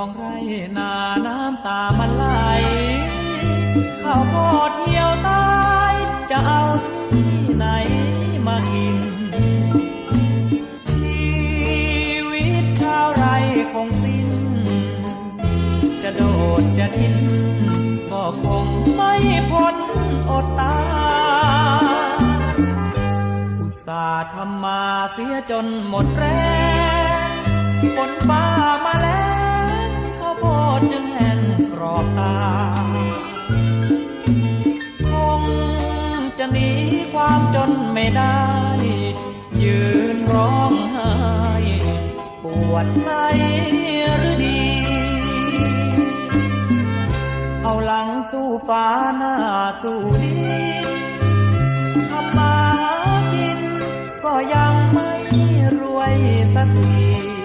องไรนาน้ำตามันไหลข้าวโพดเหี่ยวตายจะเอาที่ไหนมากิน ชีวิตชาวไร่คงสิ้น จะโดดจะดิ้นก็คงไม่พ้นอดตายอุตส่าห์ทำมาเสียจนหมดแรงฝนฟ้ามาแล้ว อบตา คงจะหนีความจนไม่ได้ ยืนร้องไห้ปวดใจหรือดี เอาหลังสู้ฟ้าหน้าสู้ดีทำมากินก็ยังไม่รวยสักที